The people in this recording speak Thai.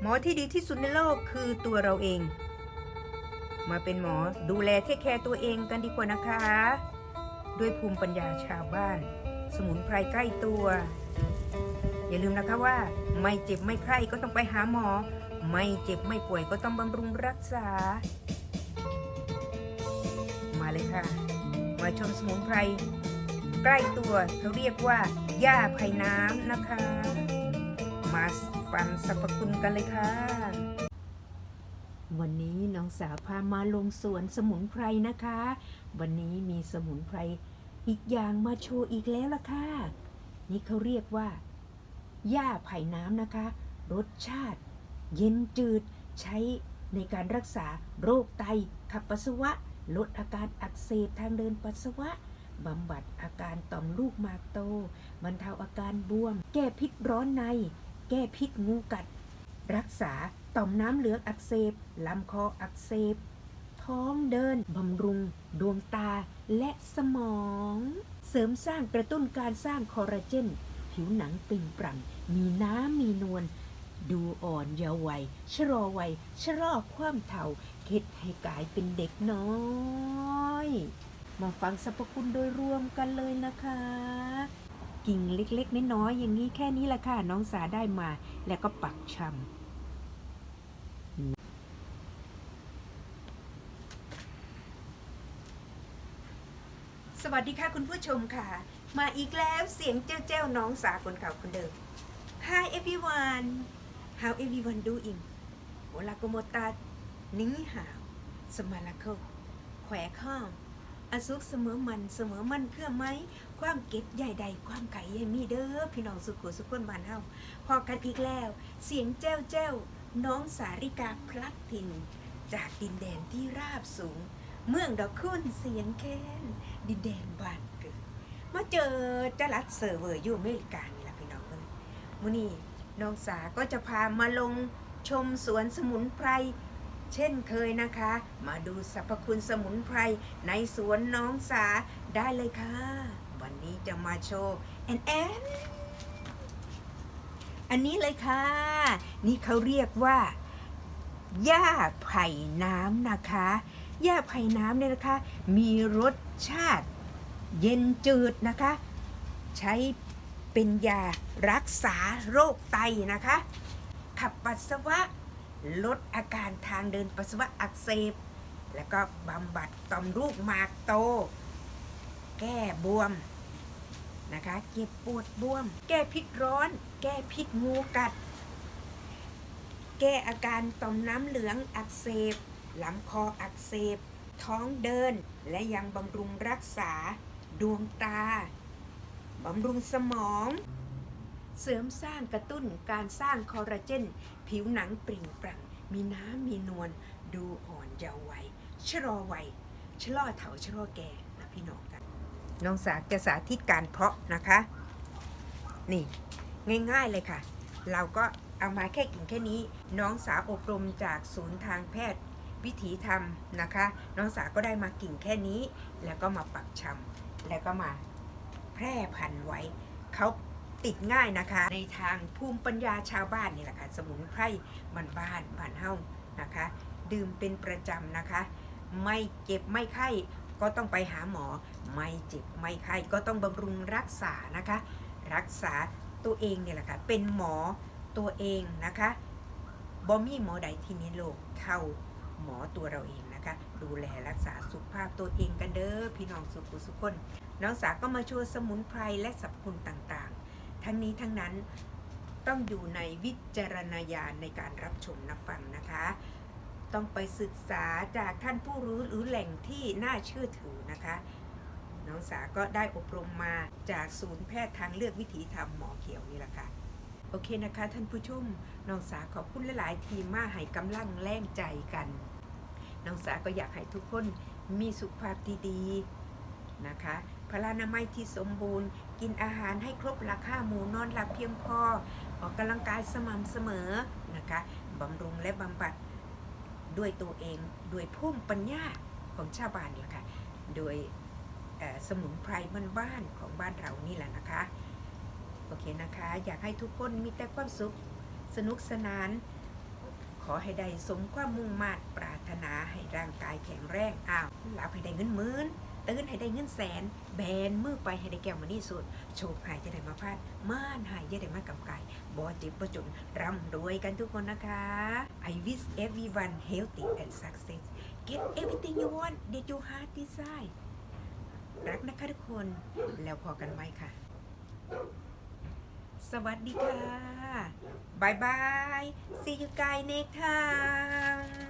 หมอที่ดีที่สุดในโลกคือตัวเราเอง มาเป็นหมอดูแลเทคแคร์ตัวเองกันดีกว่านะคะ ด้วยภูมิปัญญาชาวบ้าน สมุนไพรใกล้ตัว อย่าลืมนะคะว่า ไม่เจ็บไม่ไข้ก็ต้องไปหาหมอ ไม่เจ็บไม่ป่วยก็ต้องบำรุงรักษา มาเลยค่ะ มาชมสมุนไพรใกล้ตัวเขาเรียกว่าหญ้าไผ่น้ำนะคะมา ฟังสรรพคุณกันเลยค่ะ วันนี้น้องสาวพามาลงสวนสมุนไพรนะคะ วันนี้มีสมุนไพรอีกอย่างมาโชว์อีกแล้วล่ะค่ะ นี่เขาเรียกว่าหญ้าไผ่น้ำนะคะ รสชาติ เย็นจืดใช้ในการรักษาโรคไตขับปัสสาวะ ลดอาการอักเสบทางเดินปัสสาวะบำบัดอาการต่อมลูกหมากโตบรรเทาอาการบวม แก้พิษร้อนใน แก้พิษงูกัด รักษาต่อมน้ำเหลืองอักเสบลำคออักเสบ ท้องเดินบำรุง ดวงตาและสมอง เสริมสร้างกระตุ้นการสร้างคอลลาเจน ผิวหนังปริ่งปรั่งมีน้ำมีนวลดูอ่อนเยาว์วัยชะลอวัยชะลอความเฒ่าเค็ดให้กลายเป็นเด็กน้อย มาฟังสรรพคุณโดยรวมกันเลยนะคะ กิ่งเล็กๆน้อยๆอย่างนี้แค่นี้แหละค่ะน้องสาได้มา แล้วก็ปักชำสวัสดีค่ะคุณผู้ชมค่ะ มาอีกแล้วเสียงเจ้าเจ้าน้องสาคนเก่าคนเดิม Hi everyone how everyone doing โอลาโกโมตานิ่งหาวสมาลาโคแขวข้อ อาซุกเสมอมันเสมอมันเพื่อไหมความเก็บใหญ่ใดความไก่ใหญ่มีเด้อพี่น้องสุขุสุขคนบ้านเฮาพอกันอีกแล้ว เสียงเจ้าเจ้าน้องสาริกาพลัดถิ่น จากดินแดนที่ราบสูง เมืองดอกคุณเสียงแค้นดินแดนบ้านเกิดมาเจอจรัสเซอร์เวอร์อยู่อเมริกานี่แหละพี่น้องเอ้ยมื้อนี้น้องสาก็จะพามาลงชมสวนสมุนไพร เช่นเคยนะคะ มาดูสรรพคุณสมุนไพรในสวนน้องสาได้เลยค่ะ วันนี้จะมาโชว์แอนแอนอันนี้เลยค่ะ นี่เขาเรียกว่าหญ้าไผ่น้ำนะคะหญ้าไผ่น้ำเนี่ยนะคะ มีรสชาติเย็นจืดนะคะ ใช้เป็นยารักษาโรคไตนะคะ ขับปัสสาวะ ลดอาการทางเดินปัสสาวะอักเสบ แล้วก็บำบัดต่อมลูกหมากโต แก้บวมนะคะ เจ็บปวดบวม แก้พิษร้อน แก้พิษงูกัด แก้อาการต่อมน้ำเหลืองอักเสบลำคออักเสบ ท้องเดิน และยังบำรุงรักษา ดวงตา บำรุงสมอง เสริมสร้างกระตุ้นการสร้างคอลลาเจน ผิวหนังปริ่งปรั่ง มีน้ำมีนวลดูอ่อนเยาว์วัยชะลอวัยชะลอเถาชะลอแก่นะพี่น้องกันน้องสาจะสาธิตการเพาะนะคะ นี่ง่ายๆเลยค่ะ เราก็เอามาแค่กิ่งแค่นี้ น้องสาวอบรมจากศูนย์ทางแพทย์วิถีธรรมนะคะ น้องสาวก็ได้มากิ่งแค่นี้ แล้วก็มาปักชำแล้วก็มาแพร่พันธุ์ไว้เขา ติดง่ายนะคะ ในทางภูมิปัญญาชาวบ้านนี่แหละค่ะสมุนไพรบ้านบ้านบ้านเฮานะคะ ดื่มเป็นประจำนะคะ ไม่เจ็บไม่ไข้ก็ต้องไปหาหมอ ไม่เจ็บไม่ไข้ก็ต้องบำรุงรักษานะคะ รักษาตัวเองเนี่ยแหละค่ะเป็นหมอตัวเองนะคะบอมีหมอใดที่ในโลกเท่าหมอตัวเราเองนะคะ ดูแลรักษาสุขภาพตัวเองกันเด้อพี่น้องสุขุสุขคนน้องสาก็มาโชว์สมุนไพรและสรรพคุณต่างๆ ทั้งนี้ทั้งนั้นต้องอยู่ในวิจารณญาณในการรับชมรับฟังนะคะ ต้องไปศึกษาจากท่านผู้รู้หรือแหล่งที่น่าเชื่อถือนะคะ น้องสาก็ได้อบรมมาจากศูนย์แพทย์ทางเลือกวิถีธรรมหมอเขียวนี่แหละค่ะโอเคนะคะ ท่านผู้ชมน้องสาขอบคุณหลาย ๆ ทีมมาให้กำลังแรงใจกัน น้องสาก็อยากให้ทุกคนมีสุขภาพที่ดีนะคะ พลานามัยที่สมบูรณ์ กินอาหารให้ครบราคาหมูนอนหลับเพียงพอ ออกกำลังกายสม่ำเสมอนะคะบำรุงและบำบัดด้วยตัวเองด้วยภูมิปัญญาของชาวบ้านนี่แหละค่ะโดยสมุนไพรบ้านๆของบ้านเรานี่แหละนะคะโอเคนะคะ อยากให้ทุกคนมีแต่ความสุขสนุกสนาน ขอให้ได้สมความมุ่งมา่ปรารถนาให้ร่างกายแข็งแรงอ้าวหลับให้ได้เงินหมื่น ตื่นให้ได้เงินแสน แบนมือไปให้ได้แก้วมานี่สุด โชคหายจะได้มาพลาด ม่านหายจะได้มากำไก่บอจิบประจุนร่ำรวยกันทุกคนนะคะ I wish everyone healthy and success get everything you want that you heart desire รักนะคะทุกคนแล้วพอกันไหมค่ะ สวัสดีค่ะบายบาย see you guys next time